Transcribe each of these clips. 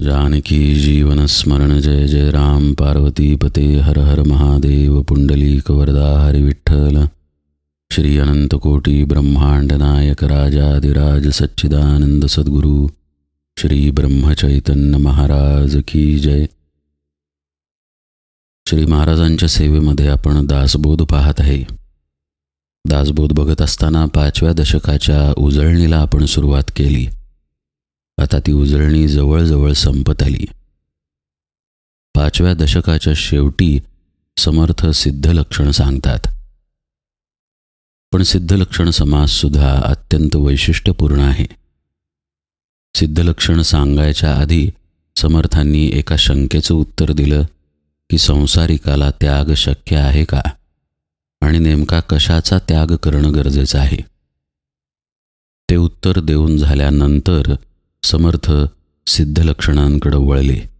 जानकी जीवनस्मरण जय जय राम। पार्वतीपते हर हर महादेव। पुंडलीक वरदा हरिविठ्ठल श्री अनंतकोटी ब्रह्मांड नायक राजाधिराज सच्चिदानंद सद्गुरू। श्री ब्रह्मचैतन्य महाराज की जय। श्री महाराजांच्या सेवेमध्ये आपण दासबोध पाहत आहे. दासबोध बघत असताना पाचव्या दशकाच्या उजळणीला आपण सुरुवात केली. आता ती उजळणी जवळजवळ संपत आली. पाचव्या दशकाच्या शेवटी समर्थ सिद्धलक्षण सांगतात. पण सिद्धलक्षण समाजसुद्धा अत्यंत वैशिष्ट्यपूर्ण आहे. सिद्धलक्षण सांगायच्या आधी समर्थांनी एका शंकेचं उत्तर दिलं की संसारिकाला त्याग शक्य आहे का? आणि नेमका कशाचा त्याग करणं गरजेचं आहे? ते उत्तर देऊन झाल्यानंतर समर्थ सिद्धलक्षणांकडे वळले.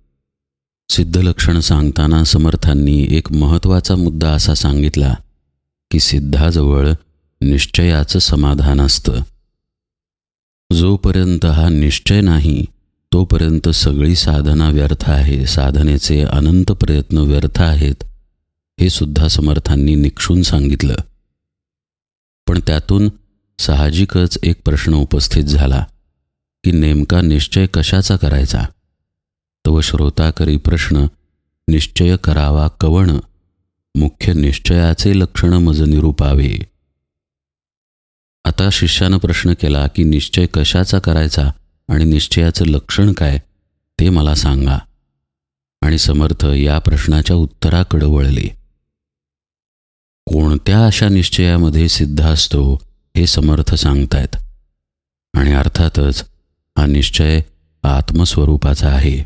सिद्धलक्षण सांगताना समर्थांनी एक महत्त्वाचा मुद्दा असा सांगितला की सिद्धाजवळ निश्चयाचं समाधान असतं. जोपर्यंत हा निश्चय नाही तोपर्यंत सगळी साधना व्यर्थ आहे साधनेचे अनंत प्रयत्न व्यर्थ आहेत हे सुद्धा समर्थांनी निक्षून सांगितलं. पण त्यातून साहजिकच एक प्रश्न उपस्थित झाला. की नेमका निश्चय कशाचा करायचा? तो श्रोताकरी प्रश्न निश्चय करावा कवण? मुख्य निश्चयाचे लक्षण मज निरूपावे. आता शिष्यानं प्रश्न केला की निश्चय कशाचा करायचा आणि निश्चयाचं लक्षण काय ते मला सांगा. आणि समर्थ या प्रश्नाच्या उत्तराकडे वळले. कोणत्या अशा निश्चयामध्ये सिद्ध असतो हे समर्थ सांगतायत. आणि अर्थातच हा निश्चय आत्मस्वरूपाचा आहे.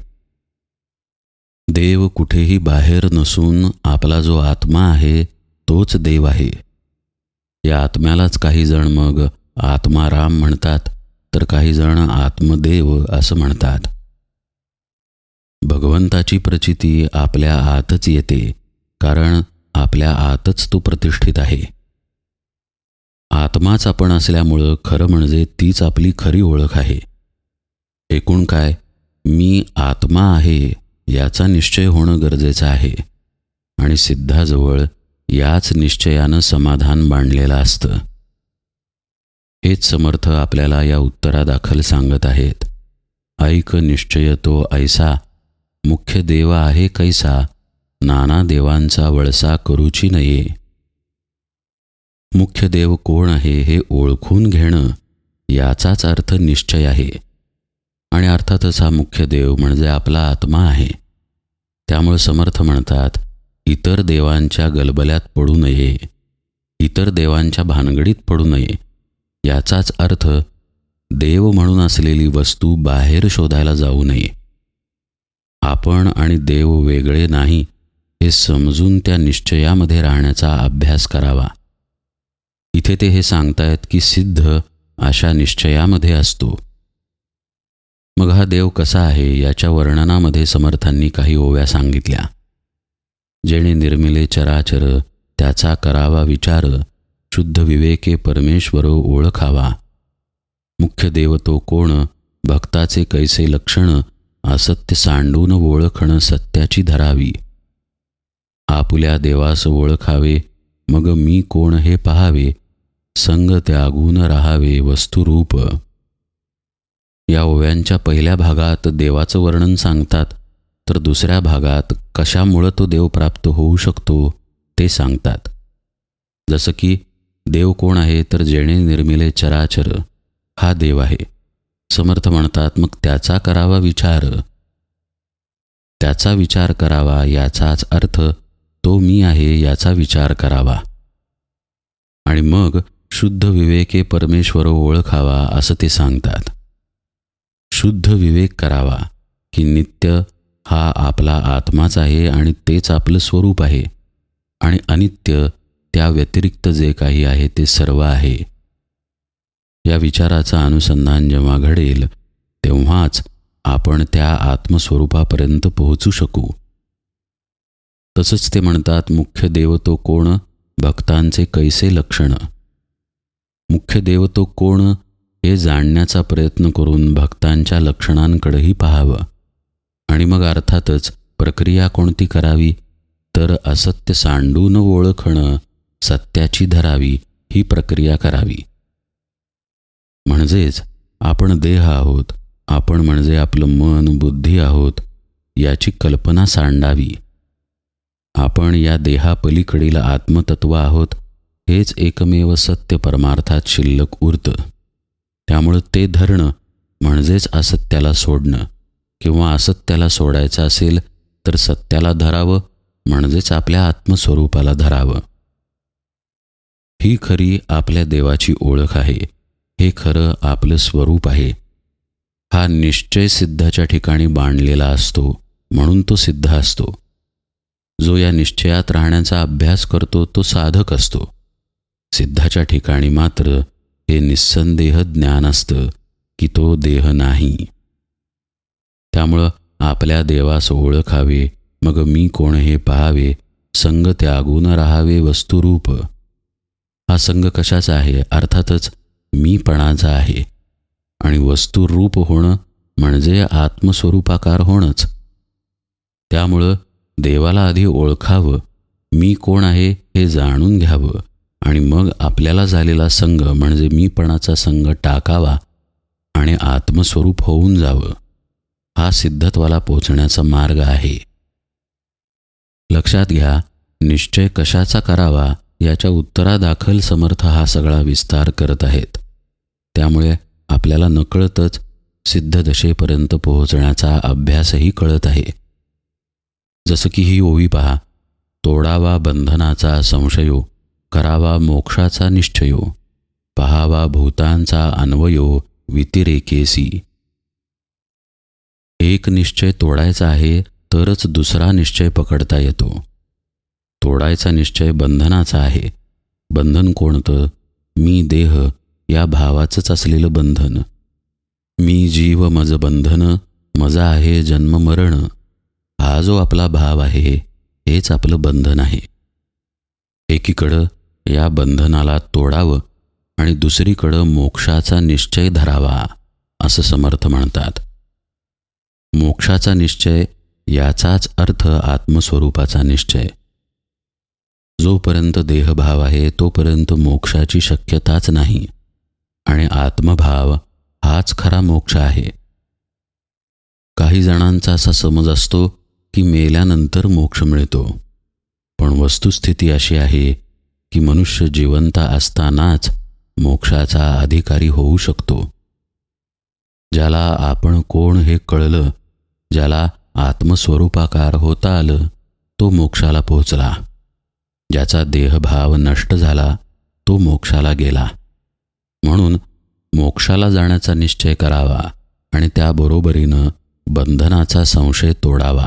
देव कुठेही बाहेर नसून आपला जो आत्मा आहे तोच देव आहे. या आत्म्यालाच काही जण मग आत्माराम म्हणतात तर काही जण आत्मदेव असं म्हणतात. भगवंताची प्रचिती आपल्या आतच येते कारण आपल्या आतच तो प्रतिष्ठित आहे. आत्माच आपण असल्यामुळं खरं म्हणजे तीच आपली खरी ओळख आहे. एकूण काय? मी आत्मा आहे याचा निश्चय होणं गरजेचं आहे. आणि सिद्धाजवळ याच निश्चयानं समाधान बांधलेलं असतं. हेच समर्थ आपल्याला या उत्तरादाखल सांगत आहेत. ऐक निश्चय तो ऐसा मुख्य देव आहे कैसा नाना देवांचा वळसा करूची नये. मुख्य देव कोण आहे हे ओळखून घेणं याचाच अर्थ निश्चय आहे. आणि अर्थातच हा मुख्य देव म्हणजे आपला आत्मा आहे. त्यामुळे समर्थ म्हणतात इतर देवांच्या गलबल्यात पडू नये. इतर देवांच्या भानगडीत पडू नये. याचाच अर्थ देव म्हणून असलेली वस्तू बाहेर शोधायला जाऊ नये. आपण आणि देव वेगळे नाही हे समजून त्या निश्चयामध्ये राहण्याचा अभ्यास करावा. इथे ते हे सांगतायत की सिद्ध अशा निश्चयामध्ये असतो. मग हा देव कसा आहे याच्या वर्णनामध्ये समर्थांनी काही ओव्या सांगितल्या. जेणे निर्मिले चराचर त्याचा करावा विचार शुद्ध विवेके परमेश्वर ओळखावा. मुख्य देव तो कोण भक्ताचे कैसे लक्षण असत्य सांडून ओळखण सत्याची धरावी. आपुल्या देवास ओळखावे मग मी कोण हे पहावे संग त्यागून राहावे वस्तुरूप. या ओव्यांच्या पहिल्या भागात देवाचं वर्णन सांगतात तर दुसऱ्या भागात कशामुळं तो देव प्राप्त होऊ शकतो ते सांगतात. जसं की देव कोण आहे तर जेणे निर्मिले चराचर हा देव आहे. समर्थ म्हणतात मग त्याचा करावा विचार. त्याचा विचार करावा याचाच अर्थ तो मी आहे याचा विचार करावा. आणि मग शुद्ध विवेके परमेश्वर ओळखावा असं ते सांगतात. शुद्ध विवेक करावा की नित्य हा आपला आत्माच आहे आणि तेच आपलं स्वरूप आहे. आणि अनित्य त्या व्यतिरिक्त जे काही आहे ते सर्व आहे. या विचाराचं अनुसंधान जेव्हा घडेल तेव्हाच आपण त्या आत्मस्वरूपापर्यंत पोहोचू शकू. तसंच ते म्हणतात मुख्य देव तो कोण? भक्तांचे कैसे लक्षण? मुख्य देव तो कोण? हे जाणण्याचा प्रयत्न करून भक्तांच्या लक्षणांकडेही पाहावं. आणि मग अर्थातच प्रक्रिया कोणती करावी? तर असत्य सांडून ओळखणं सत्याची धरावी ही प्रक्रिया करावी. म्हणजेच आपण देह आहोत आपण म्हणजे आपलं मन बुद्धी आहोत याची कल्पना सांडावी. आपण या देहापलीकडील आत्मतत्व आहोत हेच एकमेव सत्य परमार्थात शिल्लक उरतं. त्यामुळं ते धरणं म्हणजेच असत्याला सोडणं. किंवा असत्याला सोडायचं असेल तर सत्याला धरावं म्हणजेच आपल्या आत्मस्वरूपाला धरावं. ही खरी आपल्या देवाची ओळख आहे. हे खरं आपलं स्वरूप आहे. हा निश्चय सिद्धाच्या ठिकाणी बांधलेला असतो म्हणून तो सिद्ध असतो. जो या निश्चयात राहण्याचा अभ्यास करतो तो साधक असतो. सिद्धाच्या ठिकाणी मात्र हे निस्संदेह ज्ञान असतं की तो देह नाही. त्यामुळं आपल्या देवास ओळखावे मग मी कोण हे पाहावे संग त्यागून राहावे वस्तुरूप. हा संघ कशाचा आहे? अर्थातच मीपणाचा आहे. आणि वस्तुरूप होणं म्हणजे आत्मस्वरूपाकार होणंच. त्यामुळं देवाला आधी ओळखावं मी कोण आहे हे जाणून घ्यावं. आणि मग आपल्याला झालेला संघ म्हणजे मीपणाचा संघ टाकावा आणि आत्मस्वरूप होऊन जावं हा सिद्धत्वाला पोचण्याचा मार्ग आहे. लक्षात घ्या निश्चय कशाचा करावा याच्या उत्तरादाखल समर्थ हा सगळा विस्तार करत आहेत. त्यामुळे आपल्याला नकळतच सिद्धदशेपर्यंत पोहोचण्याचा अभ्यासही कळत आहे. जसं की ही ओवी पहा तोडावा बंधनाचा संशयो करावा मोक्षाचा निश्चयो पहावा भूतांचा अन्वयो वितिरेकेसी. एक निश्चय तोडायचा आहे तरच दुसरा निश्चय पकडता येतो. तोडायचा निश्चय बंधनाचा आहे. बंधन कोणतं? मी देह या भावाचंच असलेलं बंधन. मी जीव मज बंधन मजा आहे जन्म मरण. हा जो आपला भाव आहे हेच आपलं बंधन आहे. एकीकडं या बंधनाला तोडावं आणि दुसरीकडं मोक्षाचा निश्चय धरावा असं समर्थ म्हणतात. मोक्षाचा निश्चय याचाच अर्थ आत्मस्वरूपाचा निश्चय. जोपर्यंत देहभाव आहे तोपर्यंत मोक्षाची शक्यताच नाही आणि आत्मभाव हाच खरा मोक्ष आहे. काही जणांचा असा समज असतो की मेल्यानंतर मोक्ष मिळतो पण वस्तुस्थिती अशी आहे की मनुष्य जिवंत असतानाच मोक्षाचा अधिकारी होऊ शकतो. ज्याला आपण कोण हे कळलं ज्याला आत्मस्वरूपाकार होता आलं तो मोक्षाला पोचला ज्याचा देहभाव नष्ट झाला तो मोक्षाला गेला. म्हणून मोक्षाला जाण्याचा निश्चय करावा आणि त्याबरोबरीनं बंधनाचा संशय तोडावा.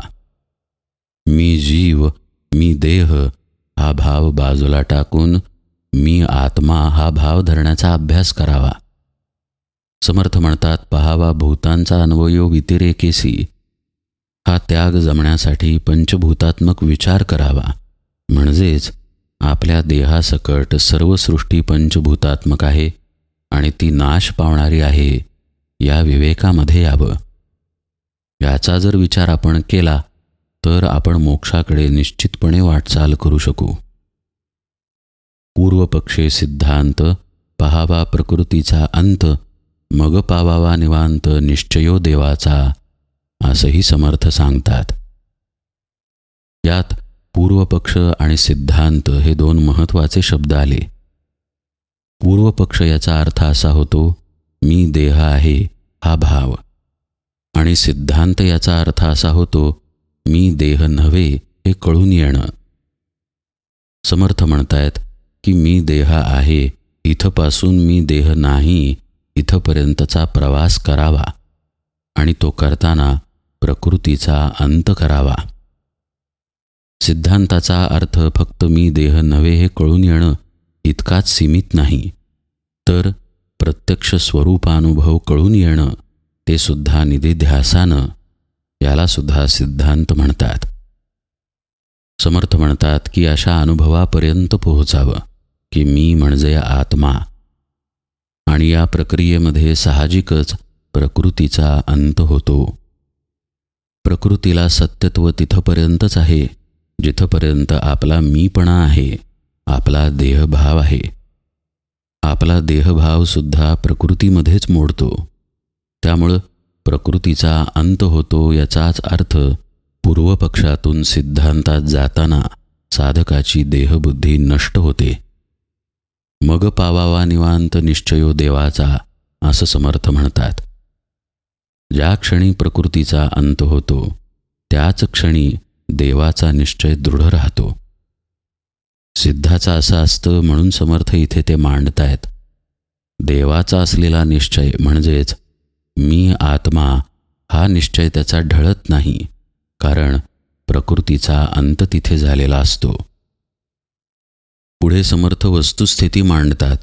मी जीव मी देह हा भाव बाजूला टाकून मी आत्मा हा भाव धरण्याचा अभ्यास करावा. समर्थ म्हणतात पहावा भूतांचा अन्वयो व्यतिरेकेसी हा त्याग जमण्यासाठी पंचभूतात्मक विचार करावा. म्हणजेच आपल्या देहासकट सर्व सृष्टी पंचभूतात्मक आहे आणि ती नाश पावणारी आहे या विवेकामध्ये यावं. याचा जर विचार आपण केला तर आपण मोक्षाकडे निश्चितपणे वाटचाल करू शकू. पूर्वपक्षे सिद्धांत पहावा प्रकृतीचा अंत मग पावावा निवांत निश्चयो देवाचा असंही समर्थ सांगतात. यात पूर्वपक्ष आणि सिद्धांत हे दोन महत्त्वाचे शब्द आले. पूर्वपक्ष याचा अर्थ असा होतो मी देह आहे हा भाव. आणि सिद्धांत याचा अर्थ असा होतो मी देह नव्हे हे कळून येणं. समर्थ म्हणतायत की मी देह आहे इथपासून मी देह नाही इथपर्यंतचा प्रवास करावा. आणि तो करताना प्रकृतीचा अंत करावा. सिद्धांताचा अर्थ फक्त मी देह नव्हे हे कळून येणं इतकाच सीमित नाही. तर प्रत्यक्ष स्वरूपानुभव कळून येणं ते सुद्धा निधिध्यासानं याला सुद्धा सिद्धांत म्हणतात. समर्थ म्हणतात की अशा अनुभवापर्यंत पोहोचावं की मी म्हणजे आत्मा. आणि या प्रक्रियेमध्ये साहजिकच प्रकृतीचा अंत होतो. प्रकृतीला सत्यत्व तिथपर्यंतच आहे जिथपर्यंत आपला मीपणा आहे आपला देहभाव आहे. आपला देहभावसुद्धा प्रकृतीमध्येच मोडतो. त्यामुळं प्रकृतीचा अंत होतो याचाच अर्थ पूर्वपक्षातून सिद्धांतात जाताना साधकाची देहबुद्धी नष्ट होते. मग पावावा निवांत निश्चयो देवाचा असं समर्थ म्हणतात. ज्या क्षणी प्रकृतीचा अंत होतो त्याच क्षणी देवाचा निश्चय दृढ राहतो. सिद्धाचा असं असतं म्हणून समर्थ इथे ते मांडतायत. देवाचा असलेला निश्चय म्हणजेच मी आत्मा हा निश्चय त्याचा ढळत नाही कारण प्रकृतीचा अंत तिथे झालेला असतो. पुढे समर्थ वस्तुस्थिती मांडतात.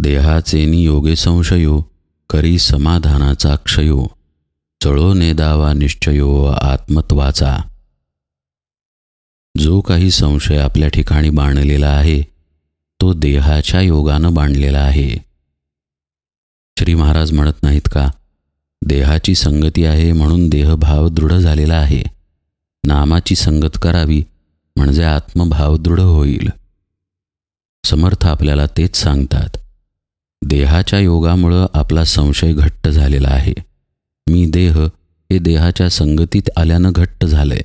देहाचे योगे संशयो करी समाधानाचा क्षयो. चळो नेदावा निश्चयो आत्मत्वाचा. जो काही संशय आपल्या ठिकाणी बांधलेला आहे तो देहाच्या योगानं बांधलेला आहे. श्री महाराज म्हणत नाहीत का? देहाची संगती आहे म्हणून देहभाव दृढ झालेला आहे. नामाची संगत करावी म्हणजे आत्मभाव दृढ होईल. समर्थ आपल्याला तेच सांगतात. देहाच्या योगामुळं आपला संशय घट्ट झालेला आहे. मी देह हे देहाच्या संगतीत आल्यानं घट्ट झालंय.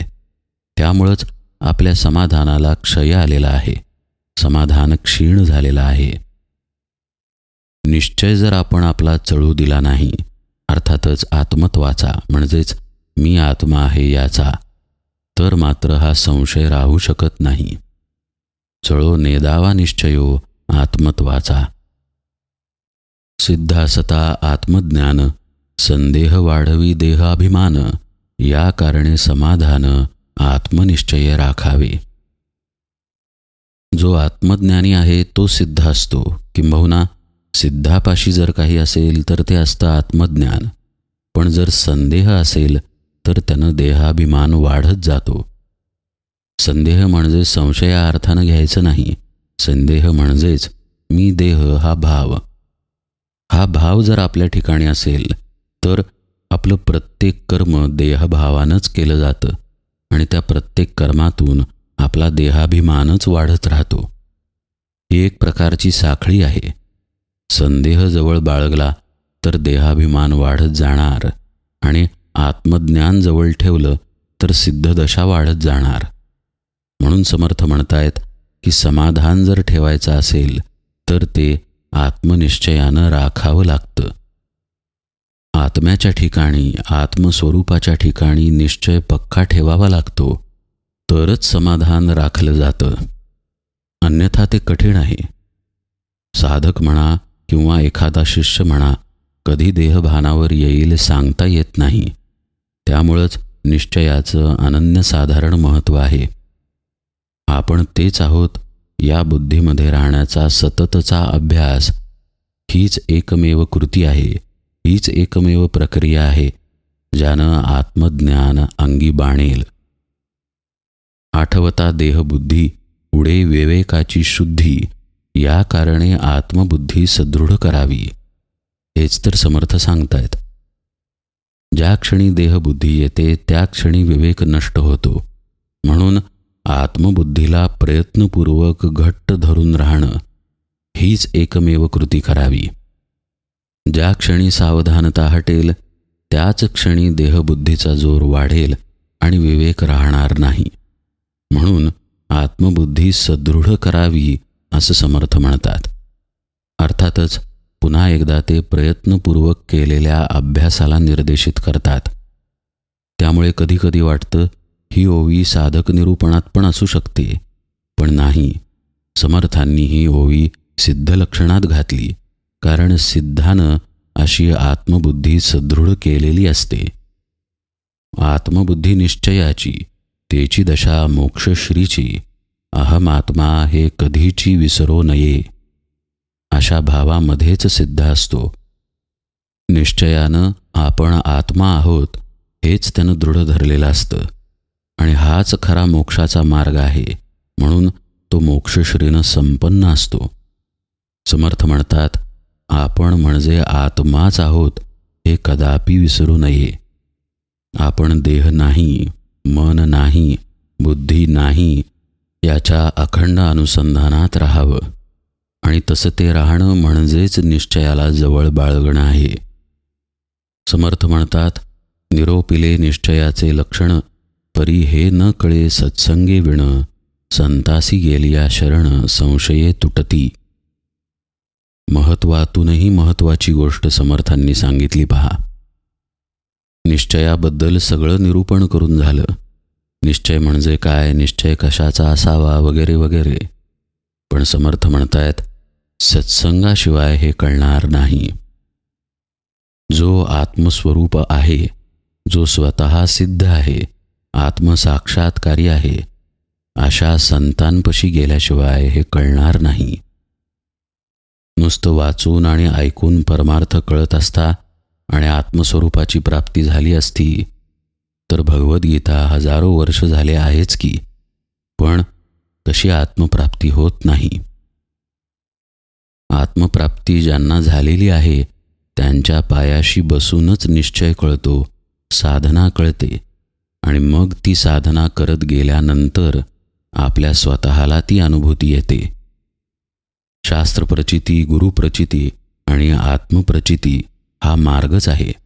त्यामुळंच आपल्या समाधानाला क्षय आलेला आहे. समाधान क्षीण झालेला आहे. निश्चय जर आपण आपला चळू दिला नाही अर्थातच आत्मत्वाचा म्हणजेच मी आत्मा आहे याचा. तर मात्र हा संशय राहू शकत नाही. चळो नेदावा निश्चयो आत्मत्वाचा. सिद्धासता आत्मज्ञान संदेह वाढवी देहाभिमान या कारणे समाधान आत्मनिश्चय राखावे. जो आत्मज्ञानी आहे तो सिद्ध असतो किंबहुना सिद्धापाशी जर काही असेल तर ते असतं आत्मज्ञान. पण जर संदेह असेल तर त्यानं देहाभिमान वाढत जातो. संदेह म्हणजे संशया अर्थानं घ्यायचं नाही. संदेह म्हणजेच मी देह हा भाव. हा भाव जर आपल्या ठिकाणी असेल तर आपलं प्रत्येक कर्म देहभावानंच केलं जातं. आणि त्या प्रत्येक कर्मातून आपला देहाभिमानच वाढत राहतो. ही एक प्रकारची साखळी आहे. संदेह जवळ बाळगला तर देहाभिमान वाढत जाणार आणि आत्मज्ञान जवळ ठेवलं तर सिद्धदशा वाढत जाणार. म्हणून समर्थ म्हणतायत की समाधान जर ठेवायचं असेल तर ते आत्मनिश्चयानं राखावं लागतं. आत्म्याच्या ठिकाणी आत्मस्वरूपाच्या ठिकाणी निश्चय पक्का ठेवावा लागतो तरच समाधान राखलं जातं. अन्यथा ते कठीण आहे. साधक म्हणा किंवा एखादा शिष्य म्हणा कधी देहभानावर येईल सांगता येत नाही. त्यामुळंच निश्चयाचं अनन्यसाधारण महत्त्व आहे. आपण तेच आहोत या बुद्धीमध्ये राहण्याचा सततचा अभ्यास. हीच एकमेव कृती आहे हीच एकमेव प्रक्रिया आहे ज्यानं आत्मज्ञान अंगी बाणेल. आठवता देहबुद्धी पुढे विवेकाची शुद्धी. या कारणे आत्मबुद्धी सदृढ करावी हेच तर समर्थ सांगतायत. ज्या क्षणी देहबुद्धी येते त्या क्षणी विवेक नष्ट होतो. म्हणून आत्मबुद्धीला प्रयत्नपूर्वक घट्ट धरून राहणं हीच एकमेव कृती करावी. ज्या क्षणी सावधानता हटेल त्याच क्षणी देहबुद्धीचा जोर वाढेल आणि विवेक राहणार नाही. म्हणून आत्मबुद्धी सदृढ करावी असं समर्थ म्हणतात. अर्थातच पुन्हा एकदा ते प्रयत्नपूर्वक केलेल्या अभ्यासाला निर्देशित करतात. त्यामुळे कधीकधी वाटतं ही ओवी साधक निरूपणात पण असू शकते. पण नाही. समर्थांनी ही ओवी सिद्ध लक्षणात घातली कारण सिद्धानं अशी आत्मबुद्धी सदृढ केलेली असते. आत्मबुद्धी निश्चयाची तेची दशा मोक्षश्रीची अहम आत्मा हे कधीची विसरो नये. अशा भावामध्येच सिद्ध असतो. निश्चयानं आपण आत्मा आहोत हेच त्यानं दृढ धरलेलं असतं. आणि हाच खरा मोक्षाचा मार्ग आहे म्हणून तो मोक्षश्रीनं संपन्न असतो. समर्थ म्हणतात आपण म्हणजे आत्माच आहोत हे कदापि विसरू नये. आपण देह नाही मन नाही बुद्धी नाही याच्या अखंड अनुसंधानात राहावं. आणि तसं ते राहणं म्हणजेच निश्चयाला जवळ बाळगणं आहे. समर्थ म्हणतात निरोपिले निश्चयाचे लक्षण परी हे न कळे सत्संगे विण संतासी गेलिया शरण संशये तुटती. महत्वातूनही महत्वाची गोष्ट समर्थांनी सांगितली पहा. निश्चयाबद्दल सगळं निरूपण करून झालं. निश्चय म्हणजे काय? निश्चय कशाचा असावा? वगैरे वगैरे. पण समर्थ म्हणतायत सत्संगाशिवाय हे कळणार नाही. जो आत्मस्वरूप आहे जो स्वतः सिद्ध आहे आत्मसाक्षात्कारी आहे अशा संतांपशी गेल्याशिवाय हे कळणार नाही. नुसतं वाचून आणि ऐकून परमार्थ कळत असता आणि आत्मस्वरूपाची प्राप्ती झाली असती तर भगवद्गीता हजारो वर्ष झाले आहेच की पण तशी आत्मप्राप्ती होत नाही. आत्मप्राप्ती ज्यांना झालेली आहे त्यांच्या पायाशी बसूनच निश्चय कळतो साधना कळते आणि मग ती साधना करत गेल्यानंतर आपल्या स्वतःला ती अनुभूती येते. शास्त्रप्रचिती गुरुप्रचिती आणि आत्मप्रचिती हा मार्गच आहे.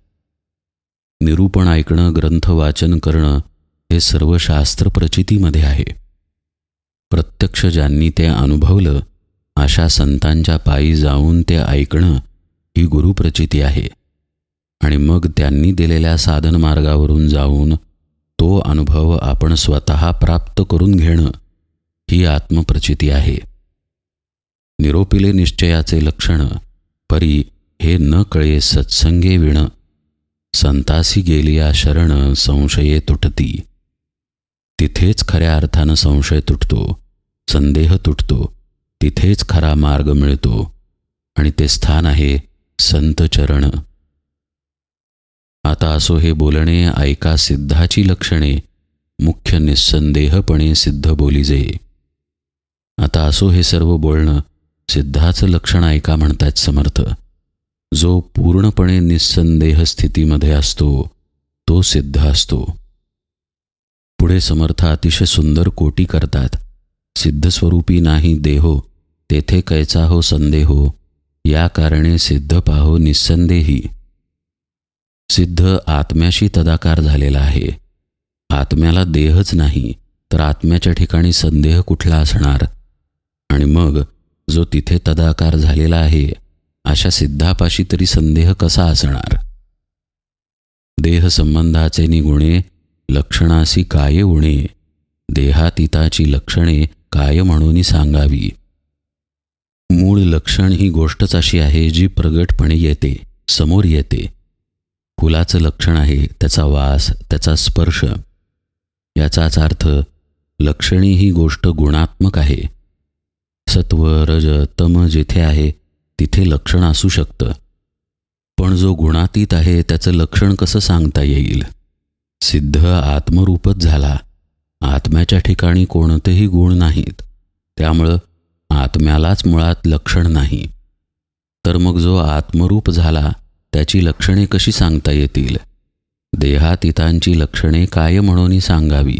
निरूपण ऐकणं ग्रंथ वाचन करणं हे सर्व शास्त्र प्रचितीमध्ये आहे. प्रत्यक्ष ज्यांनी ते अनुभवलं अशा संतांच्या पायी जाऊन ते ऐकणं ही गुरुप्रचिती आहे. आणि मग त्यांनी दिलेल्या साधन मार्गावरून जाऊन तो अनुभव आपण स्वतः प्राप्त करून घेणं ही आत्मप्रचिती आहे. निरोपिले निश्चयाचे लक्षण परी हे न कळे सत्संगे विणं. संतासी गेलिया शरण संशये तुटती. तिथेच खऱ्या अर्थानं संशय तुटतो संदेह तुटतो तिथेच खरा मार्ग मिळतो आणि ते स्थान आहे संत चरण. आता असो हे बोलणे ऐका सिद्धाची लक्षणे मुख्य निस्संदेहपणे सिद्ध बोली जे. आता असो हे सर्व बोलणं सिद्धाचं लक्षण ऐका म्हणतायत समर्थ. जो पूर्णपणे निस्संदेह स्थितीमध्ये असतो तो सिद्ध असतो. पुढे समर्थ अतिशय सुंदर कोटी करतात. सिद्धस्वरूपी नाही देहो तेथे कैचा हो संदेहो या कारणे सिद्ध पाहो निस्संदेही. सिद्ध आत्म्याशी तदाकार झालेला आहे. आत्म्याला देहच नाही तर आत्म्याच्या ठिकाणी संदेह कुठला असणार? आणि मग जो तिथे तदाकार झालेला आहे अशा सिद्धापाशी तरी संदेह कसा असणार? देहसंबंधाचे निगुणे लक्षणासी काय उणे? देहातीताची लक्षणे काय म्हणून सांगावी? मूळ लक्षण ही गोष्टच अशी आहे जी प्रगटपणे येते समोर येते. फुलाचं लक्षण आहे त्याचा वास त्याचा स्पर्श. याचाच अर्थ लक्षणी ही गोष्ट गुणात्मक आहे. सत्व रज तम जेथे आहे तिथे लक्षण असू शकतं. पण जो गुणातीत आहे त्याचं लक्षण कसं सांगता येईल? सिद्ध आत्मरूपच झाला. आत्म्याच्या ठिकाणी कोणतेही गुण नाहीत. त्यामुळं आत्म्यालाच मुळात लक्षण नाही. तर मग जो आत्मरूप झाला त्याची लक्षणे कशी सांगता येतील? देहातीतांची लक्षणे काय म्हणून सांगावी?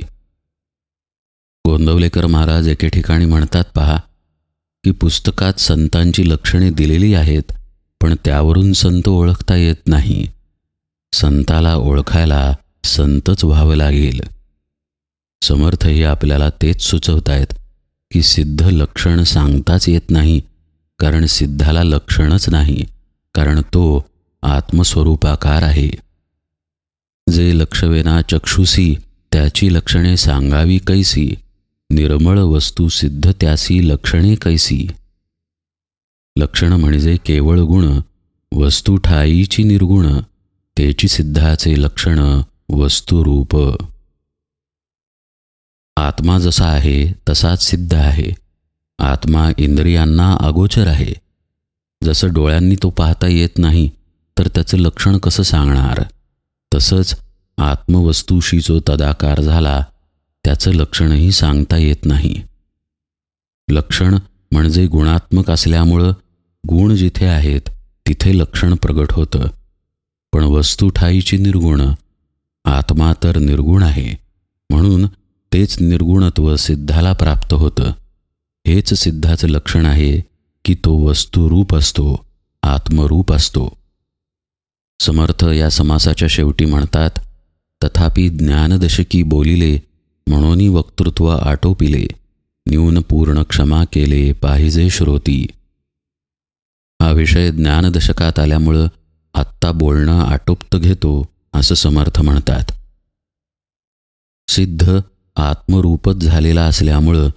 गोंदवलेकर महाराज एके ठिकाणी म्हणतात पहा की पुस्तकात संतांची लक्षणे दिलेली आहेत पण त्यावरून संत ओळखता येत नाही. संताला ओळखायला संतच व्हावं लागेल. समर्थही आपल्याला तेच सुचवतायत की सिद्ध लक्षण सांगताच येत नाही कारण सिद्धाला लक्षणच नाही कारण तो आत्मस्वरूपाकार आहे. जे लक्षवेना चक्षुसी त्याची लक्षणे सांगावी कैसी? निर्मळ वस्तू सिद्ध त्यासी लक्षणे कैसी? लक्षण म्हणजे केवळ गुण वस्तू ठाईची निर्गुण तेची सिद्धाचे लक्षण वस्तुरूप आत्मा जसा आहे तसाच सिद्ध आहे. आत्मा इंद्रियांना अगोचर आहे. जसं डोळ्यांनी तो पाहता येत नाही तर त्याचं लक्षण कसं सांगणार? तसंच आत्मवस्तूशी जो तदाकार झाला त्याचं लक्षणही सांगता येत नाही. लक्षण म्हणजे गुणात्मक असल्यामुळं गुण जिथे आहेत तिथे लक्षण प्रगट होतं. पण वस्तू ठाईची निर्गुण आत्मा तर निर्गुण आहे. म्हणून तेच निर्गुणत्व सिद्धाला प्राप्त होतं. हेच सिद्धाचं लक्षण आहे की तो वस्तुरूप असतो आत्मरूप असतो. समर्थ या समासाच्या शेवटी म्हणतात तथापि ज्ञानदशकी बोलिले म्हणून वक्तृत्व आटोपिले न्यून पूर्ण क्षमा केले पाहिजे श्रोती. हा विषय ज्ञानदशकात आल्यामुळं आत्ता बोलणं आटोपत घेतो असं समर्थ म्हणतात. सिद्ध आत्मरूपच झालेला असल्यामुळं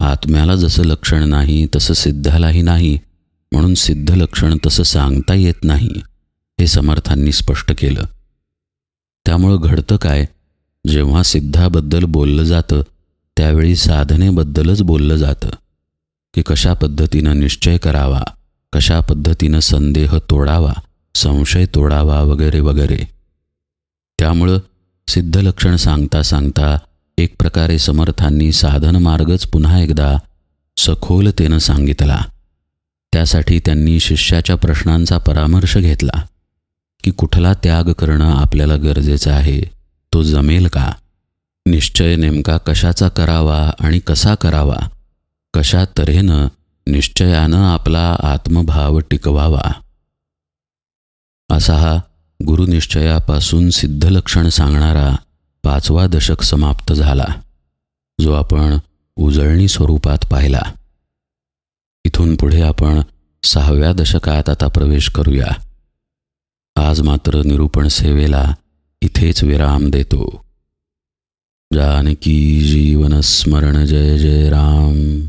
आत्म्याला जसं लक्षण नाही तसं सिद्धालाही नाही म्हणून सिद्ध लक्षण तसं सांगता येत नाही हे समर्थांनी स्पष्ट केलं. त्यामुळं घडतं काय? जेव्हा सिद्धाबद्दल बोललं जातं त्यावेळी साधनेबद्दलच बोललं जातं. की कशा पद्धतीनं निश्चय करावा कशा पद्धतीनं संदेह तोडावा संशय तोडावा वगैरे वगैरे. त्यामुळं सिद्धलक्षण सांगता सांगता एक प्रकारे समर्थांनी साधन मार्गच पुन्हा एकदा सखोलतेनं सांगितला. त्यासाठी त्यांनी शिष्याच्या प्रश्नांचा परामर्श घेतला की कुठला त्याग करणं आपल्याला गरजेचं आहे? तो जमेल का? निश्चय नेमका कशाचा करावा आणि कसा करावा? कशा तऱ्हेनं निश्चयानं आपला आत्मभाव टिकवावा? असा हा गुरुनिश्चयापासून सिद्धलक्षण सांगणारा पाचवा दशक समाप्त झाला जो आपण उजळणी स्वरूपात पाहिला. इथून पुढे आपण सहाव्या दशकात आता प्रवेश करूया. आज मात्र निरूपण सेवेला इथेच विराम देतो. जानकी जीवन स्मरण जय जय राम.